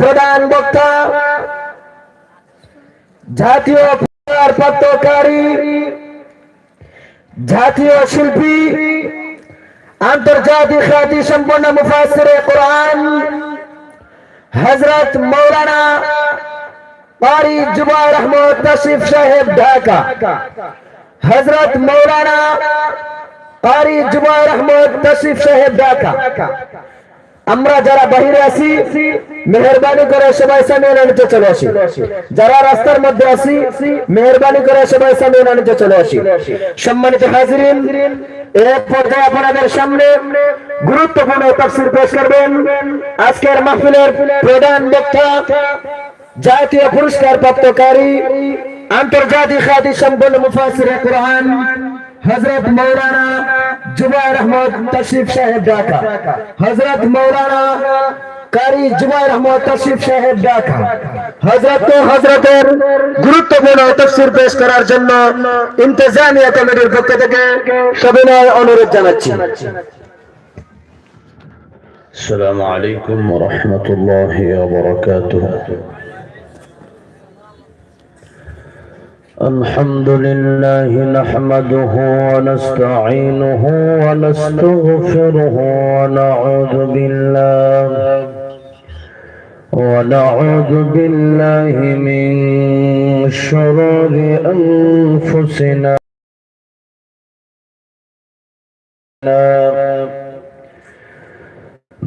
প্রধান বক্তা, জাতীয় প্রাপ্তকারী জাতীয় শিল্পী, আন্তর্জাতিক খ্যাতি সম্পন্ন মুফাসির কোরআন হজরত মৌলানা পারি জুবাইর আহমদ তশিফ সাহেব, ঢাকা। হজরত মৌলানা পারি জুবাইর আহমদ তশিফ সাহেব, ঢাকা। আমরা যারা বাহিরে আছি, মেহরবানি করে সবাই সামনে নিতে চলে আসি। যারা রাস্তার মধ্যে আছি, মেহরবানি করে সবাই সামনে নিতে চলে আসি। সম্মানিত হাজিরিন এক পর্যায়ে আপনাদের সামনে গুরুত্বপূর্ণ তফসিল পেশ করবেন। আজকের মাহফিলের প্রধান বক্তা, জাতীয় পুরস্কার প্রাপ্তকারী আন্তর্জাতিক খ্যাতি সম্পন্ন মুফাসির কোরআন হজরত মৌলানা জুবাইর আহমদ তশরিফ সাহেব ঢাকা হজরত মৌলানা কারি জুবাইর আহমদ তশরিফ সাহেব ঢাকা হজরত হজরতের গুরুত্বপূর্ণ তফসির পেশ করার জন্য ইন্তজামিয়া কমিটির পক্ষ থেকে সবিনয় অনুরোধ জানাচ্ছি السلام عليكم ورحمة الله وبركاته الحمد لله نحمده ونستعينه ونستغفره ونعوذ بالله. ونعوذ بالله من شرور أنفسنا.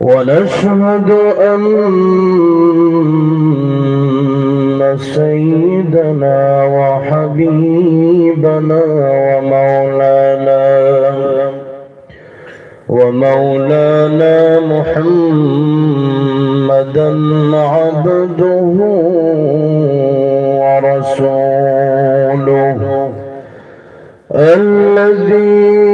ونشهد أن سيدنا وحبيبنا ومولانا ومولانا محمدا عبده ورسوله الذي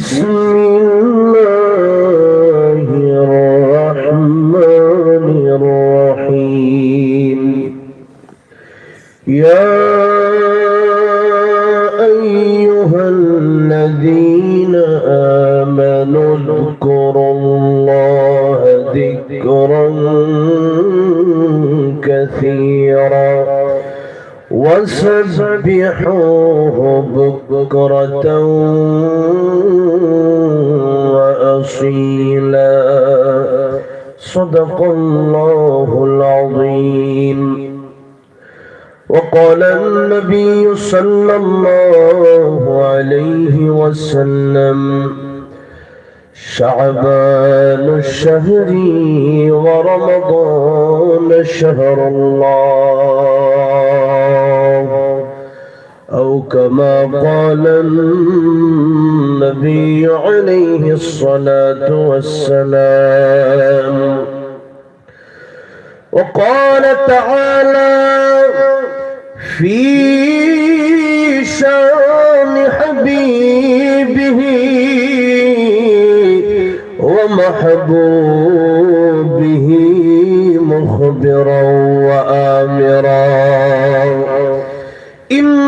Thank. وسبحوه بكرة وأصيلا. صدق الله العظيم. وقال النبي صلى الله عليه وسلم شعبان الشهر ورمضان شهر الله. أو كما قال النبي عليه الصلاة والسلام. وقال تعالى في شأن حبيبه ومحبوبه مخبرا وآمرا. إن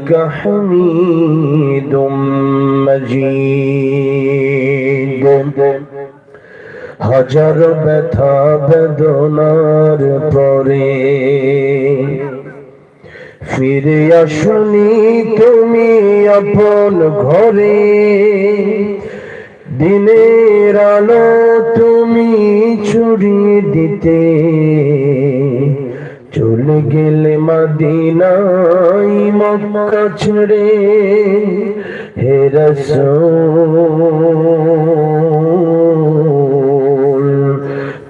إنك حميد مجيد হাজার ব্যথা বেদনার পরে ফিরে আসনি তুমি আপন ঘরে দিনের আলো তুমি ছড়িয়ে দিতে চলে গেলে মদিনাই মক্কা ছেড়ে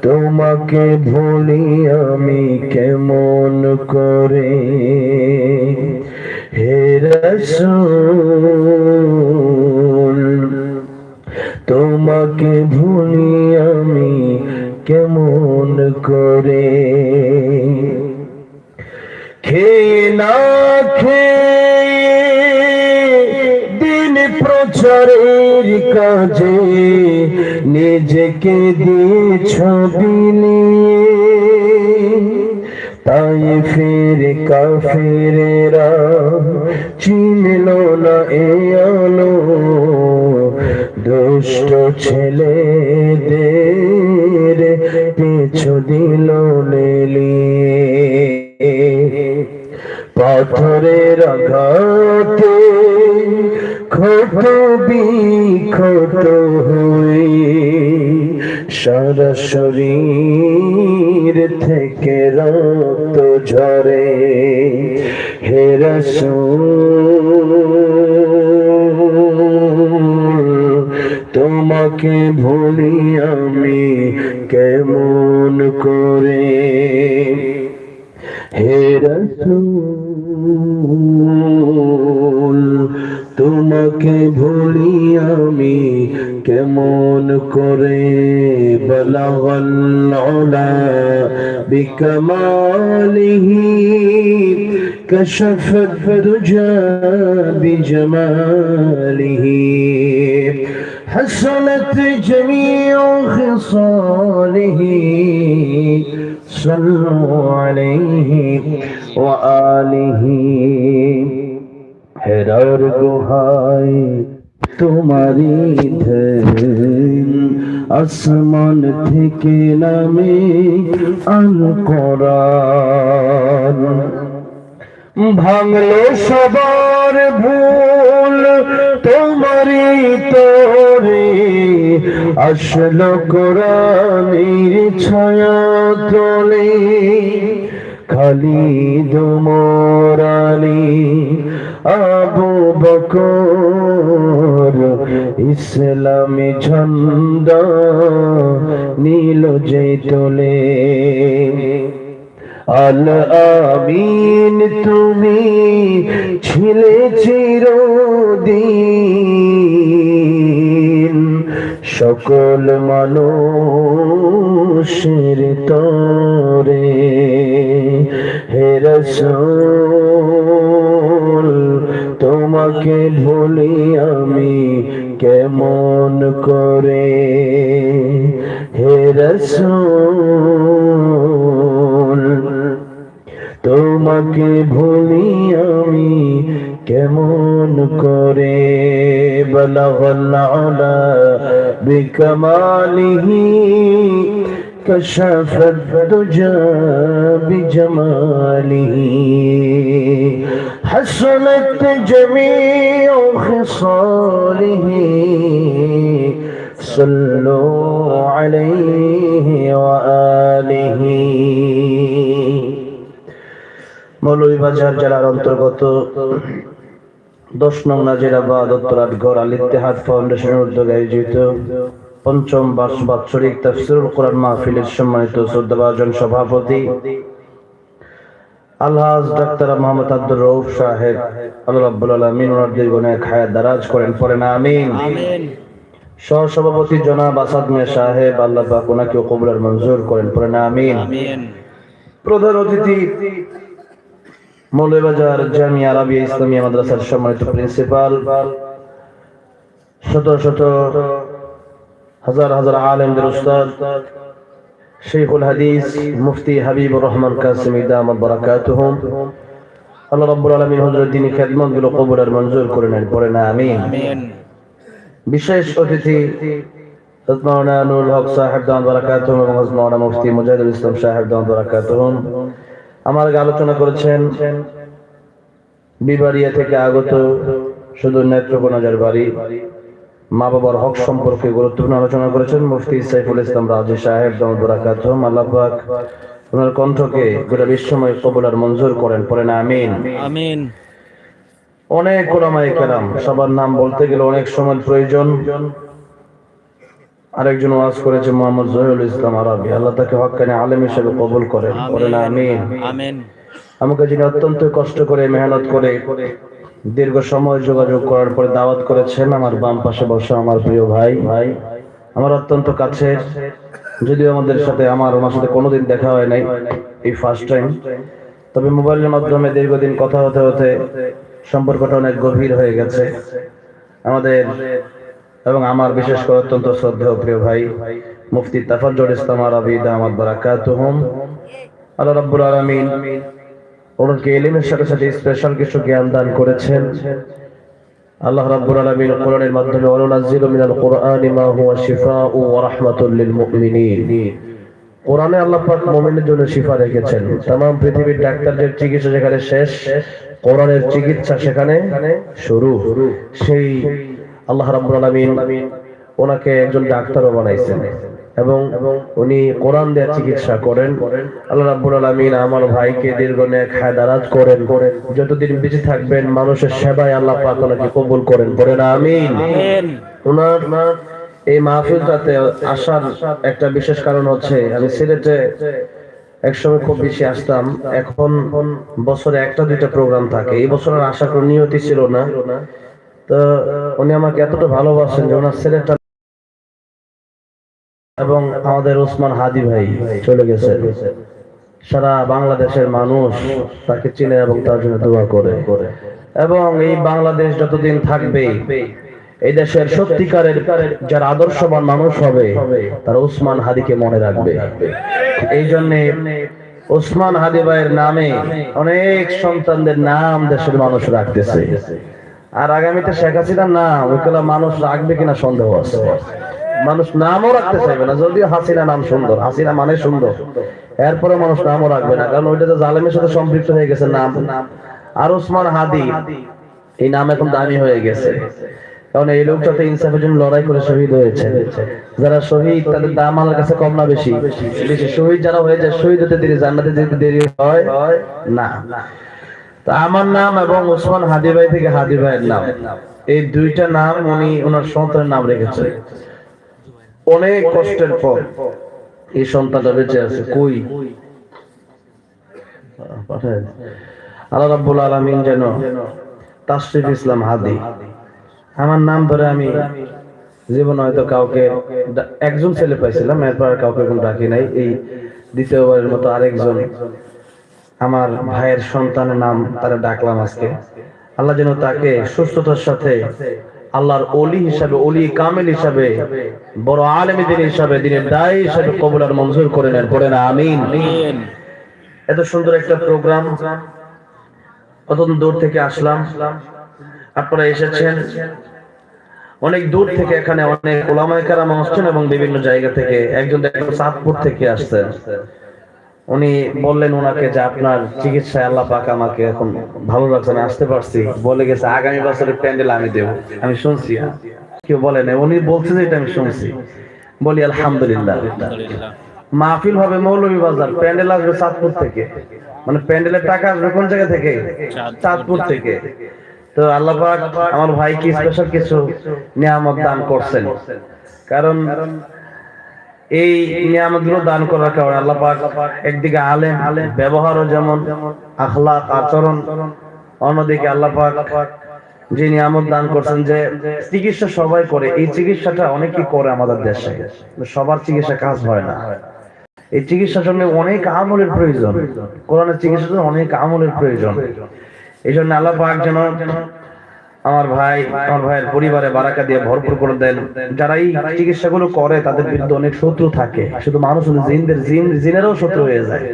তোমাকে ভুলি আমি কেমন করে? হে তোমাকে ভুলি আমি কেমন করে? খেয়ে না খেয়ে প্রচারের কাজে নিজেকে দিয়ে ছবি নিয়ে। তাই ফের কাফেরেরা চিনল না এ আলো। দুষ্ট ছেলেদের পিছু দিল লেলিয়ে। পাথরের আঘাতে ক্ষত বিক্ষত হয়ে সারা শরীর থেকে রক্ত ঝরে। হে রসূল, তোমাকে ভুলি আমি কেমন করে? হে তোমাকে ভুলি আমি কেমন করে বলগল উলা বিকমালিহি كشف الدجى بجماله حسنت جميع خصاله صلوا عليه وآله হেরার গুহায় তোমারি আসমান থেকে নামে আল কোরআন ভাঙলো সবার ভুল, তোমারই তোরে আসলো কোরআনের ছায়া তোলে। খালি দুমরালি আবু বকর ইসলামী ঝন্ডা নীল যে তোলে আল আমিন, তুমি ছিলে চিরদিন সকল মানুষের তরে। হে রসুল তোমাকে ভুলি আমি কেমন করে? হে রসুল, তোমাকে ভুলি আমি কেমন করে? বলগল আলা বিকমালিহি كشف الدجى بجماله حسنت جميع خصاله صلوا عليه وآله মৌলভীবাজার জেলার অন্তর্গত দশ নং নাজিরাবাদ উত্তরাট গড় আল ইত্তেহাদ ফাউন্ডেশনের উদ্যোগে আয়োজিত পঞ্চম বার্ষ বাৎসরিক তাফসিরুল কোরআন মাহফিলের সম্মানিত শ্রদ্ধাভাজন সভাপতি আলহাজ ডাক্তার মোহাম্মদ আব্দুর রৌফ সাহেব। আল্লাহ রাব্বুল আলামিন ওনার দীর্ঘ নেক হায়াত দারাজ করেন পড়েন আমিন। সহসভাপতি জনাব আসাদ মিয়া সাহেব আল্লাহ পাক ওনাকে কবুল আর মঞ্জুর করেন পড়েন আমিন। প্রধান অতিথি মৌলবাজার জামিয়া আরবিয়া ইসলামিয়া মাদ্রাসার সম্মানিত প্রিন্সিপাল শত শত হাজার হাজার আলেমদের উস্তাদ শেখুল হাদিস মুফতি হাবিবুর রহমান কাসিম দামাত বারাকাতুহুম আল্লাহ রাব্বুল আলামিন হযরত দিনী খেদমতগুলো কবুল আর মঞ্জুর করে নেন পড়ে না আমিন। বিশেষ অতিথি হযরত মাওলানা নুরুল হক সাহেব দামাত বারাকাতুহুম এবং হযরত মাওলানা মুফতি মুজাহিদুল ইসলাম সাহেব দামাত বারাকাতুহুম আমার আলোচনা করেছেন বিবাড়িয়া থেকে আগত শুধু নেত্রকোনাজার বাড়ি। মা বাবার হক সম্পর্কে গুরুত্বপূর্ণ আলোচনা করেছেন মুফতি সাইফুল ইসলাম রাজি সাহেব দামদুরাকাতম আল্লাহ ওনার কণ্ঠকে গোটা বিশ্বময় কবুল আর মঞ্জুর করেন পড়েন আমিন। আমিন। অনেক ওলামায়ে কেরাম সবার নাম বলতে গেলে অনেক সময় প্রয়োজন। আরেকজন ওয়াজ করেছে মোহাম্মদ জহিরুল ইসলাম আরবি আল্লাহ তাকে হক্কানি আলেম হিসেবে কবুল করেন পড়েন আমিন। আমিন। আমাকে যিনি অত্যন্ত কষ্ট করে মেহনত করে দীর্ঘ সময় যোগাযোগ করার পরে দাওয়াত করেছেন আমার বাম পাশে বসে আমার প্রিয় ভাই। ভাই আমার অত্যন্ত কাছের, যদিও আমাদের সাথে আমার, ওনার সাথে কোনোদিন দেখা হয় নাই এই ফার্স্ট টাইম তবে মোবাইলের মাধ্যমে দীর্ঘদিন কথা হতে হতে সম্পর্কটা অনেক গভীর হয়ে গেছে। আমাদের এবং আমার বিশেষ করে অত্যন্ত শ্রদ্ধেয় প্রিয় ভাই, মুফতি তাফাজ্জুল ইসলাম আরবি দামাত বারাকাতুহুম। আল্লাহ রাব্বুল আলামিন ওনাকে এলিমের সাথে সাথে স্পেশাল কিছু জ্ঞান দান করেছেন আল্লাহ রাব্বুল আলামিন কোরআনের মাধ্যমে ওয়ানুনাজ্জিলু মিনাল কোরআনি মা হুয়া শিফাউ ওয়া রাহমাতুল লিল মুমিনিন কোরআনে আল্লাহ পাক মুমিনের জন্য শিফা রেখেছেন तमाम পৃথিবীর ডাক্তারদের চিকিৎসা যেখানে শেষ কোরআনের চিকিৎসা সেখানে শুরু সেই আল্লাহ রাব্বুল আলামিন ওনাকে একজন ডাক্তারও বানাইছেন এবং উনি কোরআন দিয়ে চিকিৎসা করেন। আল্লাহ রাব্বুল আলামিন আমার ভাইকে দীর্ঘ নেক হায়দারাত করেন। যতদিন বেঁচে থাকবেন মানুষের সেবায় আল্লাহ পাক ওনাকে কবুল করেন। পড়েন আমিন। আমিন। ওনার এই মাহফিলটাতে আসার একটা বিশেষ কারণ হচ্ছে আমি সিলেটে একসময় খুব বেশি আসতাম। এখন বছরে একটা দুইটা প্রোগ্রাম থাকে। এই বছর আশা কোনো নিয়তি ছিল না। তো উনি আমাকে এতটা ভালোবাসেন যে ওনার ছেলেটা এবং আমাদের ওসমান হাদি ভাই চলে গেছে সারা বাংলাদেশের মানুষ তাকে চিনে এবং তার জন্য দোয়া করে। এবং এই বাংলাদেশ যতদিন থাকবে, এই দেশের সত্যিকারের যারা আদর্শবান মানুষ হবে, তারা ওসমান হাদিকে মনে রাখবে। এই জন্য ওসমান হাদি ভাইয়ের নামে অনেক সন্তানদের নাম দেশের মানুষ রাখতেছে। আর আগামীতে শেখ হাসিনার নাম ওইগুলা মানুষ রাখবে কিনা সন্দেহ আছে। মানুষ নামও রাখতে চাইবে না। যদিও হাসিনা নাম সুন্দর, হাসিনা মানে সুন্দর। এরপরে মানুষ নামও রাখবে না, কারণ ওইটা তো জালেমের সাথে সম্পৃক্ত হয়ে গেছে নাম। আর ওসমান হাদি, এই নাম এখন দামি হয়ে গেছে। কারণ এই ইনসাফের জন্য লড়াই করে শহীদ হয়েছে। যারা শহীদ, তাদের দাম আমার কাছে কম না বেশি? বেশি। শহীদ যারা হয়ে যায়, শহীদ হতে দেরি, জান্নাতে যেতে দেরি হয় না। তা আমার নাম এবং ওসমান হাদি ভাই থেকে হাদি ভাইয়ের নাম। এই দুইটা নাম উনি ওনার সন্তানের নাম রেখেছে। অনেক কষ্টের পর এই সন্তানটা বেঁচে আছে, কই? আল্লাহ রাব্বুল আলামিন যেন ইসলাম হাদি। আমার নাম ধরে আমি জীবন হয়তো কাউকে একজন ছেলে পাইছিলাম, এরপর কাউকে এখন ডাকি নাই। এই দ্বিতীয়বারের মতো আরেকজন আমার ভাইয়ের সন্তানের নাম তারা ডাকলাম আজকে। আল্লাহ যেন তাকে সুস্থতার সাথে আল্লাহর অলি হিসাবে অলি কামেল হিসাবে বড় আলেমীদের হিসাবে দিনের দায় হিসাবে কবুল আর মঞ্জুর করে নেন পড়ে না আমিন। এত সুন্দর একটা প্রোগ্রাম কত দূর থেকে আসলাম? আপনারা এসেছেন। অনেক দূর থেকে এখানে অনেক ওলামায় কারাম আসছেন এবং বিভিন্ন জায়গা থেকে একজন দেখলাম চাঁদপুর থেকে আসছেন উনি বললেন ওনাকে যে আপনার চিকিৎসায় আল্লাহ পাক আমাকে এখন ভালো লাগছে না, আসতে পারছি। বলে গেছে, আগামী বছরের প্যান্ডেল আমি দেব। আমি শুনছি কেউ বলে না উনি বলছে যে এটা আমি শুনছি। বলি, আলহামদুলিল্লাহ। মাহফিল হবে মৌলভীবাজার প্যান্ডেল আসবে চাঁদপুর থেকে। মানে প্যান্ডেলের টাকা আসবে কোন জায়গা থেকে? চাঁদপুর থেকে। তো আল্লাহ পাক আমার ভাই কি স্পেশাল কিছু নিয়ামত দান করছেন। কারণ এই নিয়ামতগুলো দান করার কারণে আল্লাহ পাক একদিকে আলেম, ব্যবহারও যেমন আখলাক, আচরণ, অন্যদিকে আল্লাহ পাক যে নিয়ামত দান করছেন যে চিকিৎসা সবাই করে, এই চিকিৎসাটা অনেকেই করে আমাদের দেশে। সবার চিকিৎসা কাজ হয় না। এই চিকিৎসার জন্য অনেক আমলের প্রয়োজন। কোরআনের চিকিৎসার জন্য অনেক আমলের প্রয়োজন। এই জন্য আল্লাহ পাক যেন আমার ভাই, আমার ভাইয়ের পরিবারে বারাকা দিয়ে ভরপুর করে দেন। যারা এই চিকিৎসাগুলো করে, তাদের বিরুদ্ধে অনেক শত্রু থাকে। শুধু মানুষ জিনদের জিন, জিনেরও শত্রু হয়ে যায়।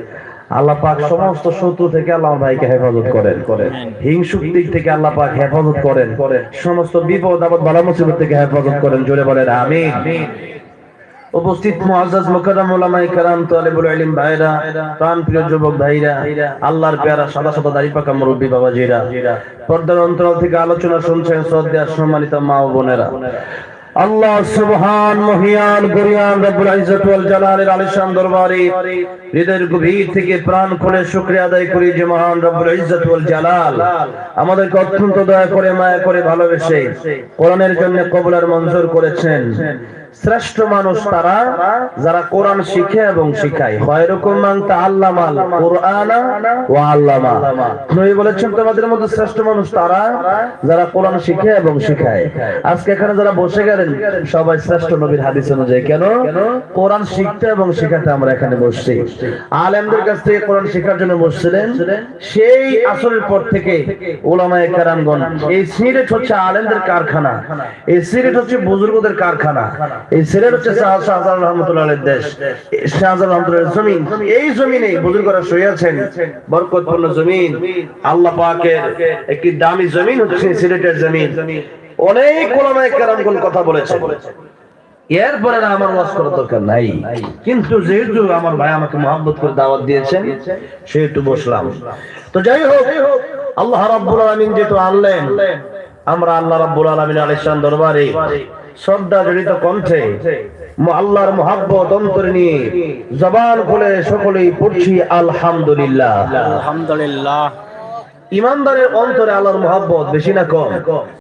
আল্লাহ পাক সমস্ত শত্রু থেকে আল্লাহ ভাইকে হেফাজত করেন করেন। হিংসুক দিক থেকে আল্লাহ পাক হেফাজত করেন। সমস্ত বিপদ, আপদ, বালা, মুসিবত থেকে হেফাজত করেন। জোরে বলেন, আমিন। উপস্থিত মুআজ্জাজ মুকাররম উলামায়ে কেরাম, তালিবুল ইলম ভাইরা প্রাণ প্রিয় যুবক ভাইরা, আল্লাহর পেয়ারা সাদা সাদা দাড়ি পাকা মুরব্বী বাবাজিরা, পর্দার অন্তরাল থেকে আলোচনা শুনছেন শ্রদ্ধা সম্মানিত মা ও বোনেরা। আল্লাহ সুবহান মহিয়ান গরিয়ান রব্বুল ইজ্জত ওয়াল জালালের আলিশান দরবারে হৃদয়ের গভীর থেকে প্রাণ খুলে শুকরিয়া আদায় করি যে মহান রব্বুল ইজ্জত ওয়াল জালাল। আমাদেরকে অত্যন্ত দয়া করে, মায়া করে ভালোবেসে কোরআনের জন্য কবুল আর মঞ্জুর করেছেন। শ্রেষ্ঠ মানুষ তারা, যারা কোরআন শিখে এবং শিখায়। খয়রুকুম মান তাআল্লামাল কুরআনা ওয়া আল্লামা। নবী বলেছেন, তোমাদের মধ্যে শ্রেষ্ঠ মানুষ তারা, যারা কোরআন শিখে এবং শিখায়। আজকে এখানে যারা বসে গেলেন, সবাই শ্রেষ্ঠ নবীর হাদিস অনুযায়ী, কেন? কোরআন শিখতে এবং শিখাতে আমরা এখানে বসছি। আলেমদের কাছ থেকে কোরআন শেখার জন্য বসছিলেন। সেই আসরের পর থেকে ওলামায়ে কেরামগণ, এই সিলেট হচ্ছে আলেমদের কারখানা। এই সিলেট হচ্ছে বুজুর্গদের কারখানা। এই সিলেট হচ্ছে শাহ- শাহজালাল রহমতুল্লাহের দেশ। শাহজালাল রহমতুল্লাহের জমিন। এই জমিনে বুজুর্গরা শুয়েছেন বরকতপূর্ণ জমিন। আল্লাহ পাকের একটি দামি জমিন হচ্ছে সিলেটের জমিন। অনেক ওলামায়ে কেরামগণ কথা বলেছেন। এরপরে আমার ওয়াজ করার দরকার নাই। কিন্তু যেহেতু আমার ভাই আমাকে মহাব্বত করে দাওয়াত দিয়েছেন, সেহেতু বসলাম। তো যাই হোক, আল্লাহ রাব্বুল আলামিন যেহেতু আনলেন, আমরা আল্লাহ রাব্বুল আলামিন আলিশান দরবারে শ্রদ্ধা জড়িত কণ্ঠে আল্লাহর মহাব্বত অন্তরে নিয়ে জবান খুলে সকলেই পড়ছি আলহামদুলিল্লাহ। আলহামদুলিল্লাহ। ইমানদারের অন্তরে আল্লাহর মহাব্বত বেশি না কম।